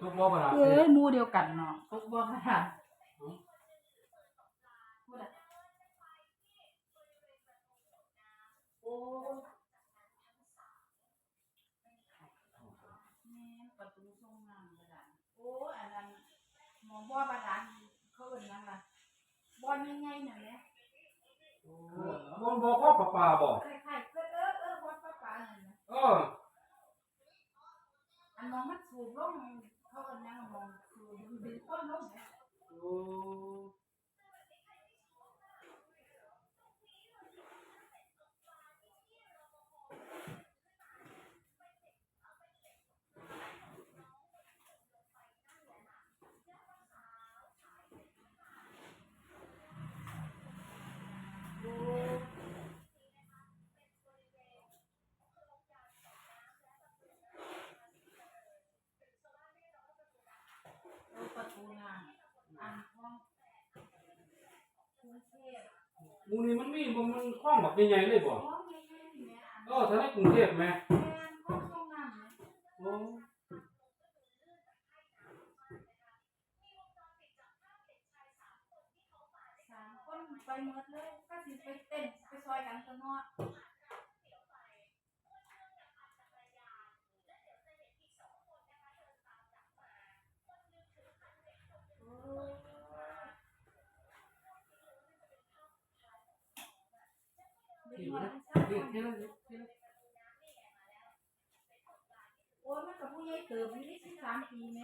ทุกบ่บาดาลเอ้ยหมู่เดียวกันเนาะตกบ่ค่ะพูดอะโอ้แม่ประตูทรงน้ำบาดาลโอ้ยอันนั้นหมองบ่บาดาลเขาเอิ้นหยังล่ะบ่ใหญ่ๆนั่นแหละบ่บ่ข้อปลาปลาบ่คล้ายๆเออเออเออวัดป้าป่านั่นน่ะเอออันมองมันสูบลง เขาเอิ้น หยังมองสูบดึงคนลงเนี่ยโอ้เออประตูน้ำอันของกรุงเทพหมูนี่มันมีบ่มันคล้องแบบใหญ่ๆเลยบ่ของใหญ่ๆนี่แหละอันเออถ้าในกรุงเทพแม่แม่นของทรงน้ำเนี่ยโอ้สามคนไปหมดเลยก็สิไปเต้นไปซอยกันตัวเนาะ ดีนะที่ที่นั่นที่นั่นโอ้ยมันกับผู้ใหญ่เติบอยู่นี่สิบสามปีไหม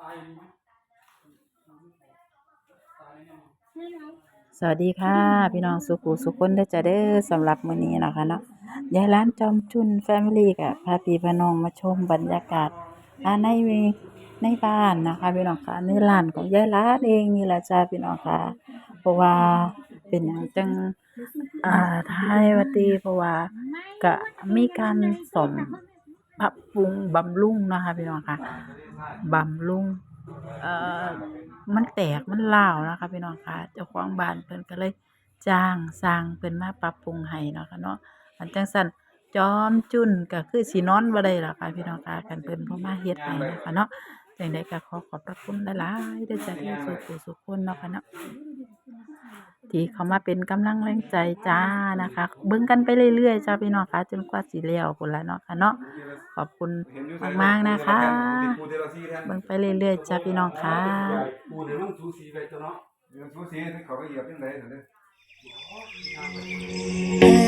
ตายไหมสวัสดีค่ะ พี่น้องสุขุสุขคนได้จะเด้อสำหรับมื้อนี้นะคะเนาะยายร้านจอมจุนแฟมิลี่กับพาพี่พนองมาชมบรรยากาศในในบ้านนะคะพี่น้องค่ะในร้านของยายร้านเองนี่แหละจ้าพี่น้องค่ะ เพราะว่าเป็นหยังจังอ่าทายวัตีเพราะว่าก็มีการซ่อมปรับปรุงบำรุงนะคะพี่น้องค่ะ บำรุงเอ่อมันแตกมันร้าวนะคะพี่น้องค่ะเจ้าของบ้านเพิ่นก็เลยจ้างสร้างเพิ่นมาปรับปรุงให้เนาะค่ะเนาะอันจังซั่นจอมจุนก็คือสินอนบ่ได้ล่ะค่ะพี่น้องค่ะกันเพิ่นบ่มาเฮ็ดให้เนาะค่ะเนาะจังได๋ก็ขอขอบพระคุณหลายๆเด้อจ้ะที่สุขสุขคนเนาะค่ะเนาะ ที่เขามาเป็นกำลังแรงใจจ้านะคะเบิ่งกันไปเรื่อยๆจ้าพี่น้องคะจนกว่าสิแล้วคนละเนาะค่ะเนาะขอบคุณมากๆนะคะเบิ่งไปเรื่อยๆจ้าพี่น้องค่ะเรื่องสูสีเขาก็เหยียบยังไงเถอะ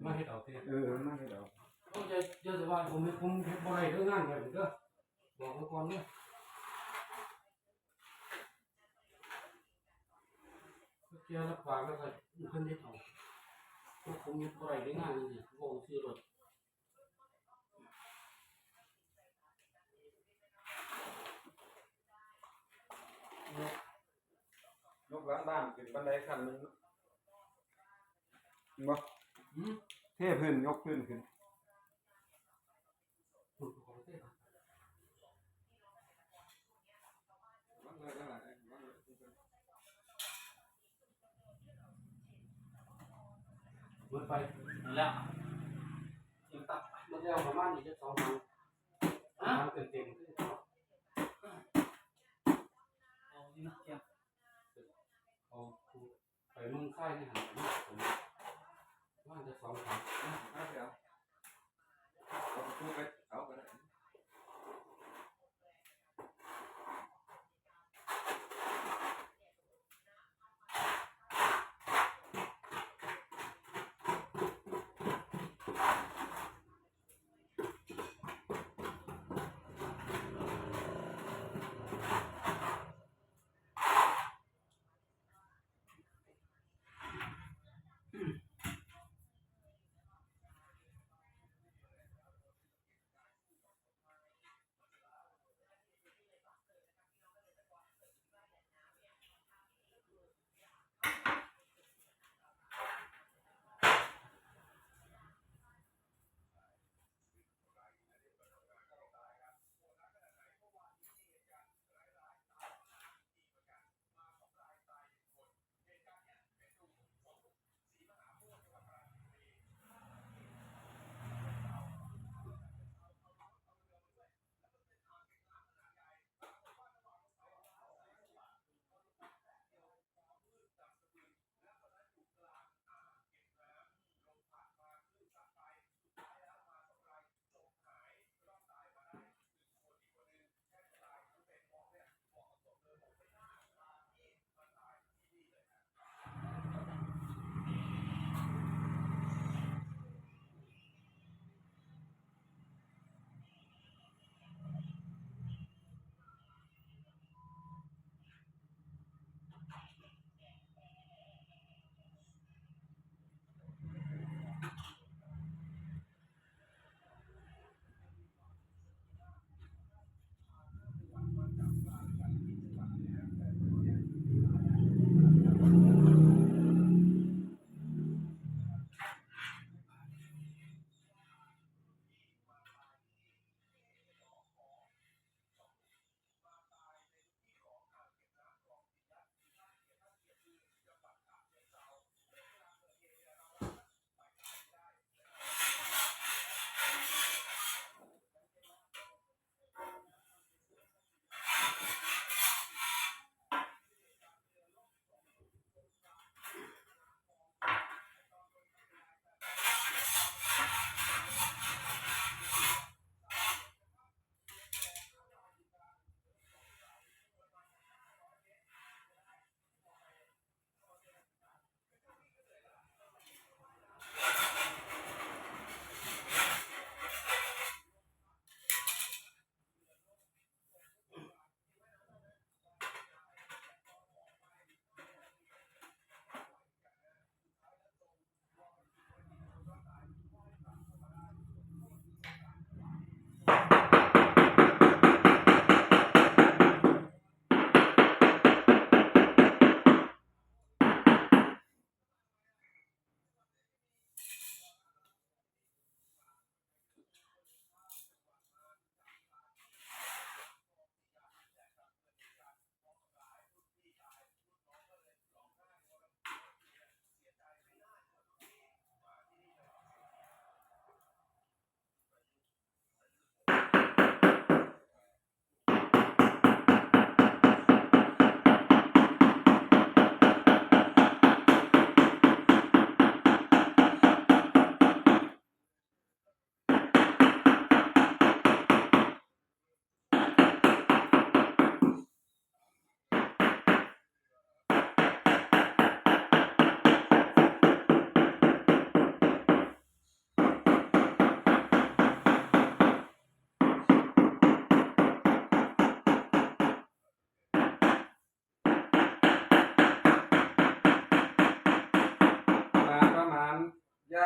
เขาเห็ดมาให้เอาเถอะเออมันเห็ดเอาเขาจะจะสบายผมผมเฮ็ดบ่ได้เรื่องงานกันก็บอกไว้ก่อนเด้อเกี่ยวรับปากแล้วก็เพิ่นเฮ็ดเอาพวกผมเฮ็ดบ่ได้เรื่องงานนี่บ่ซื้อรถยกหล้างบ้านเป็นบันไดขั้นหนึงเนาะเห็นบ่หืม เทพื้นยกพื้นขึ้นพูดของเด้อหมดไปนั่นแหละยังตัดมันแล้วประมาณนี้จะสองพันอะเต็มเต็มๆคือเอาที่นักเที่ยวเอาไปมึงค่ายนี่หันไป ผ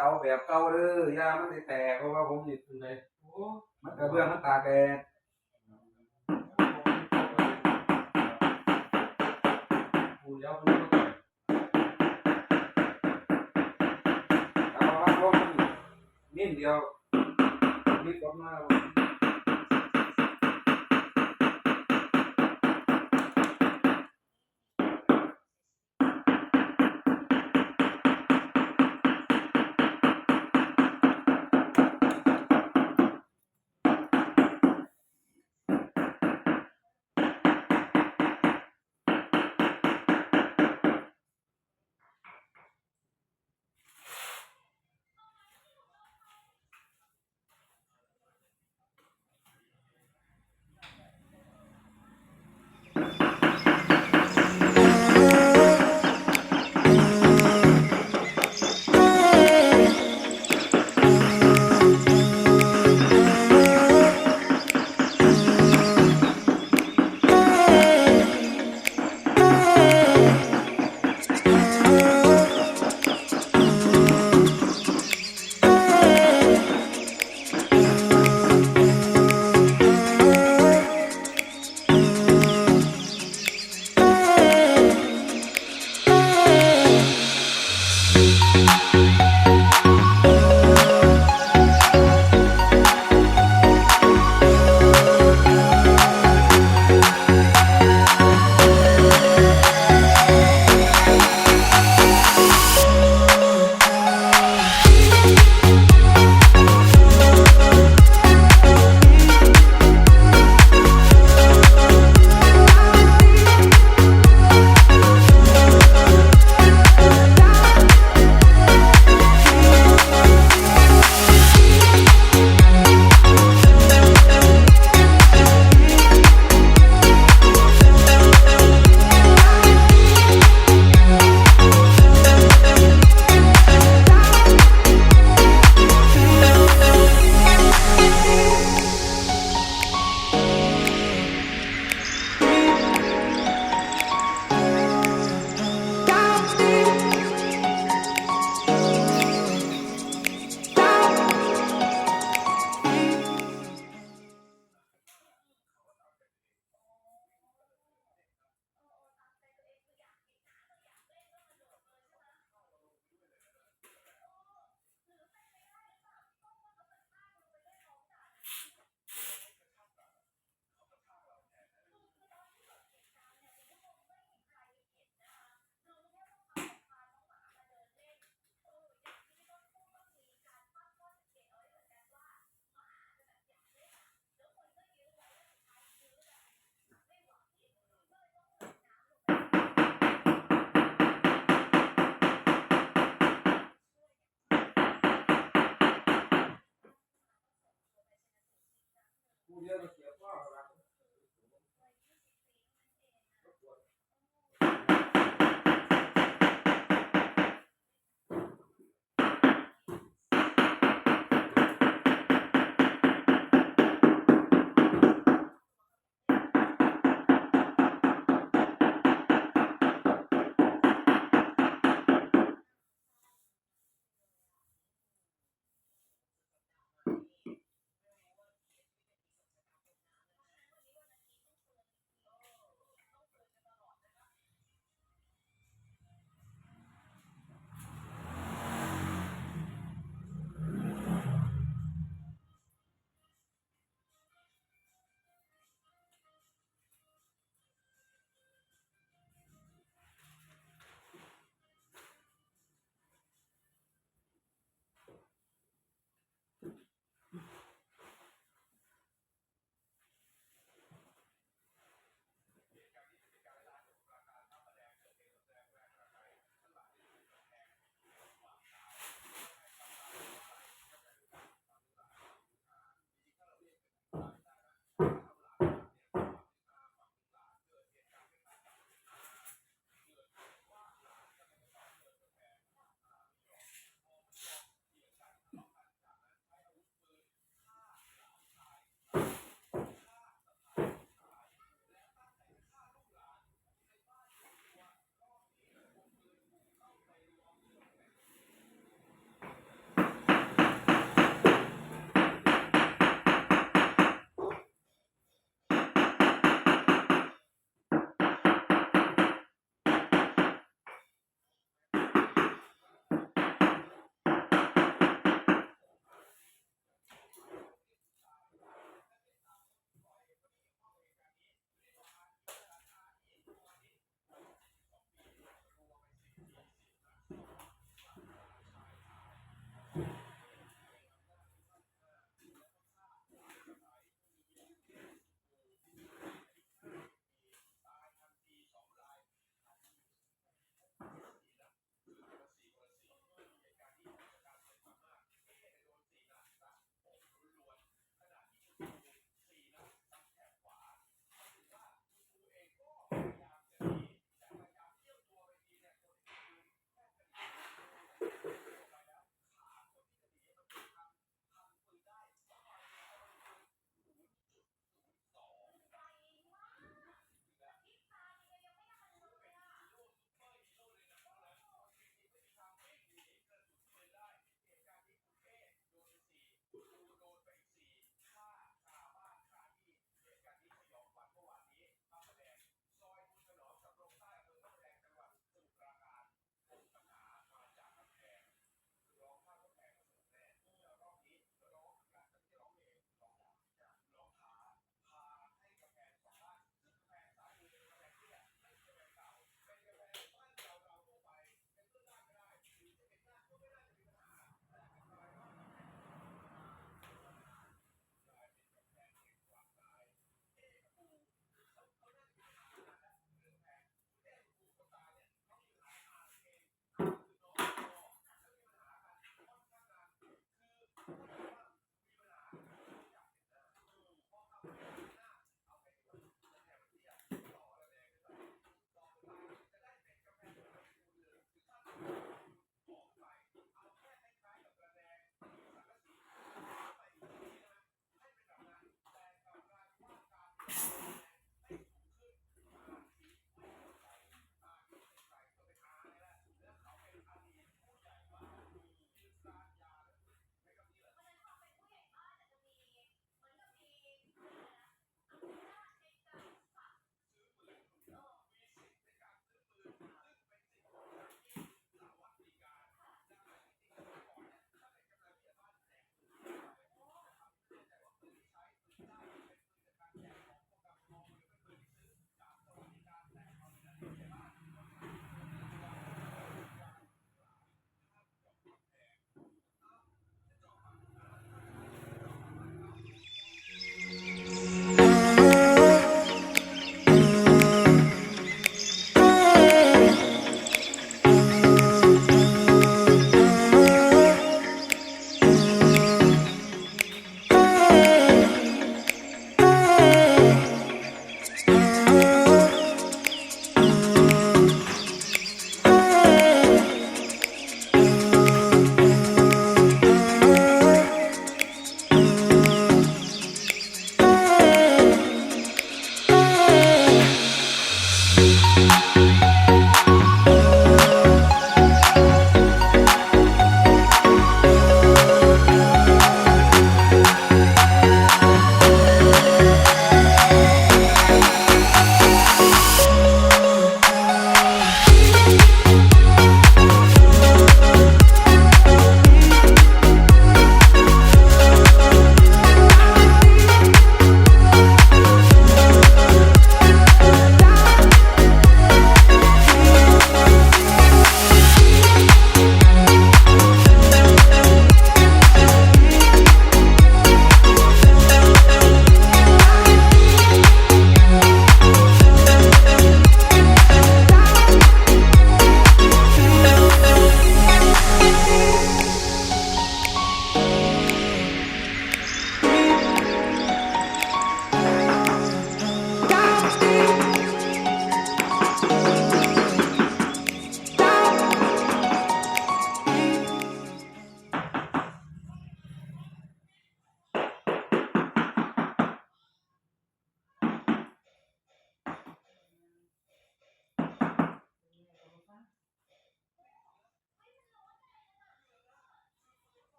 เอาแบบเก่าเด้อยามันสิแตกเพราะว่าผมนี่เป็นไงโอ้มันกระเบื้องมันตากแกปูแล้วมันก็เอามาลงนิดเดียวนิดก็มา ผู้เ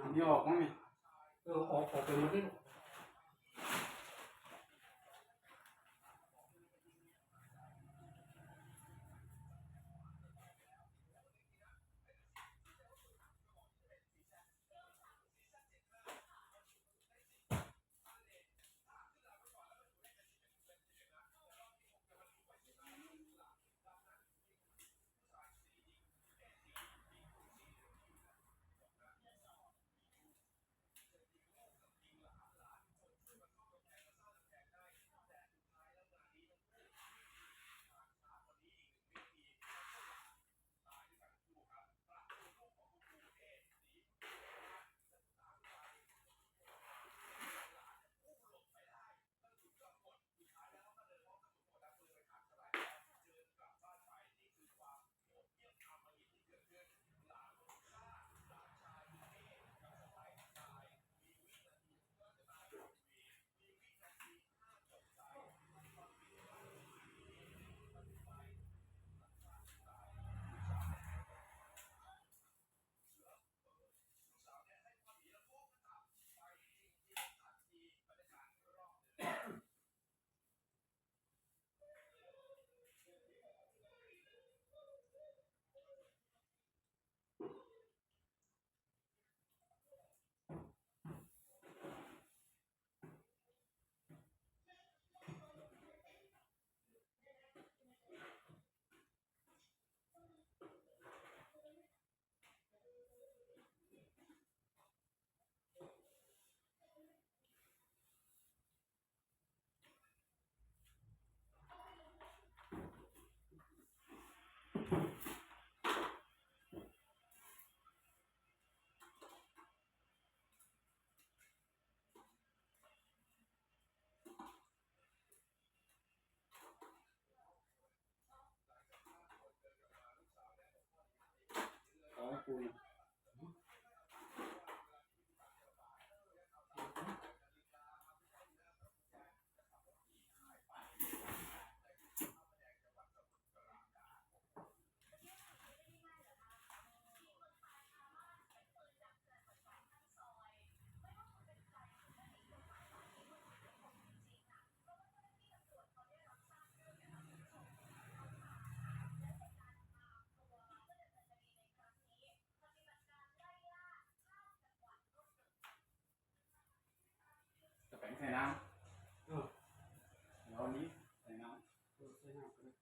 อันนี้ออกมั้งนี่เอ อออกออกไปหมดเลย ของคุณ จะแปลงใส่น้ำ เออ แล้วอันนี้ใส่น้ เออใส่น้ำไปเลย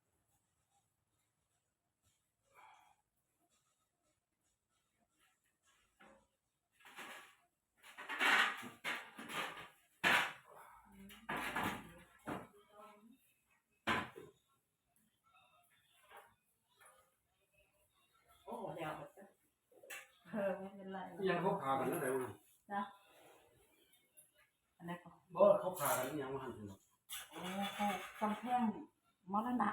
โอ้เดี๋ยวเออไม่เป็นไรยังเขาขากันแล้วแต่ว่าอันนี้ก็บ่เขาขากันยังว่าหันถึง โอ้เขากำแพงมรณะ